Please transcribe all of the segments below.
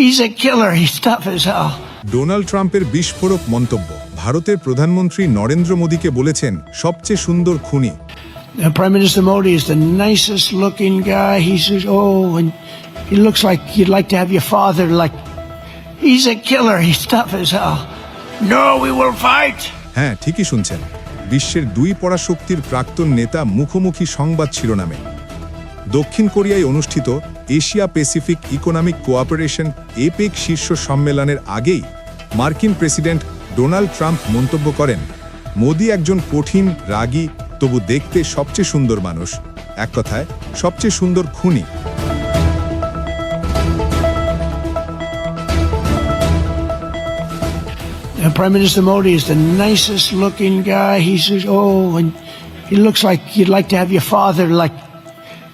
He's a killer. He's tough as hell. Donald ট্রাম্পের বিস্ফোরক মন্তব্য ভারতের প্রধানমন্ত্রী নরেন্দ্র মোদীকে বলেছেন সবচেয়ে সুন্দর খুনি Uh, Prime Minister Modi is the nicest looking guy. He's just, oh, and he looks like you'd like to have your father. Like, he's a killer. He's tough as hell. No, we will fight. হ্যাঁ ঠিকই শুনছেন বিশ্বের দুই পরাশক্তির প্রাক্তন নেতা মুখোমুখি সংবাদ শিরোনামে দক্ষিণ কোরিয়ায় অনুষ্ঠিত Asia Pacific economic cooperation APEC শীর্ষ সম্মেলনের আগেই মার্কিন প্রেসিডেন্ট ডোনাল্ড ট্রাম্প মন্তব্য করেন মোদি একজন কঠিন রাগী তবু দেখতে সবচেয়ে সুন্দর মানুষ এক কথায় সবচেয়ে সুন্দর খুনি Prime Minister Modi is the nicest looking guy. He's just, oh, and he looks like you'd like to have your father. Like,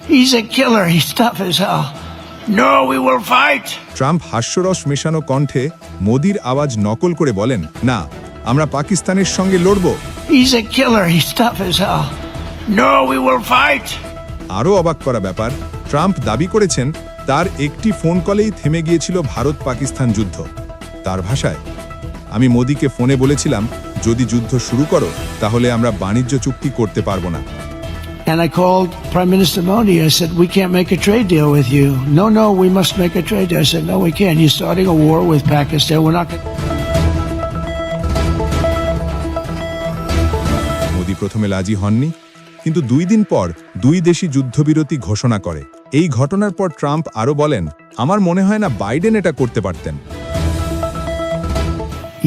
he's a killer. He's tough as hell. No, we will fight. Trump হাস্যরস মেশানো কণ্ঠে মোদির আওয়াজ নকল করে বলেন না আমরা পাকিস্তানের সঙ্গে লড়ব He's a killer. He's tough as hell. No, we will fight. আরও অবাক করা ব্যাপার ট্রাম্প দাবি করেছেন তার একটি ফোন কলেই থেমে গিয়েছিল ভারত পাকিস্তান যুদ্ধ তার ভাষায় আমি মোদিকে ফোনে বলেছিলাম যদি যুদ্ধ শুরু করো তাহলে আমরা বাণিজ্য চুক্তি করতে পারব না And I called Prime Minister Modi. I said, we can't make a trade deal with you. No, no, we must make a trade deal. I said, no, we can't. You're starting a war with Pakistan. We're not going Modi প্রথমে রাজি হননি কিন্তু দুই দিন পর দুই দেশই যুদ্ধবিরতি ঘোষণা করে এই ঘটনার পর ট্রাম্প আরও বলেন আমার মনে হয় না বাইডেন এটা করতে পারতেন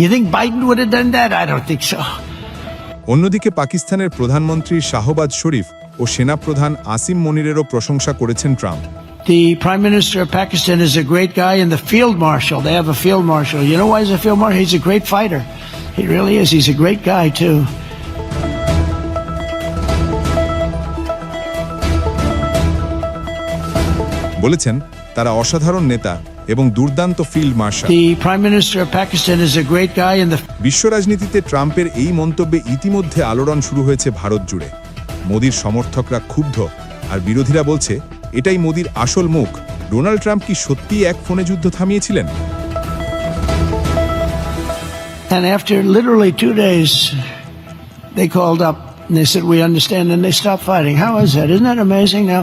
You think Biden would have done that? I don't think so. অন্যদিকে পাকিস্তানের প্রধানমন্ত্রী শাহবাজ শরীফ ও সেনাপ্রধান আসিম মনিরেরও প্রশংসা করেছেন Trump The Prime Minister of Pakistan is a great guy, and the Field Marshal, they have a Field Marshal. You know why he's a Field Marshal? He's a great fighter. He really is. He's a great guy, too. বলেছেন তারা অসাধারণ নেতা এবং দুর্দান্ত field marshal বিশ্ব রাজনীতিতে ট্রাম্পের এই মন্তব্যে ইতিমধ্যে আলোড়ন শুরু হয়েছে ভারত জুড়ে মোদির সমর্থকরা ক্ষুব্ধ আর বিরোধীরা বলছে এটাই মোদির আসল মুখ ডোনাল্ড ট্রাম্প কি সত্যি এক ফোনে যুদ্ধ থামিয়েছিলেন And after literally two days, they called up and they said, We understand, and they stopped fighting. How is that? Isn't that amazing? Now,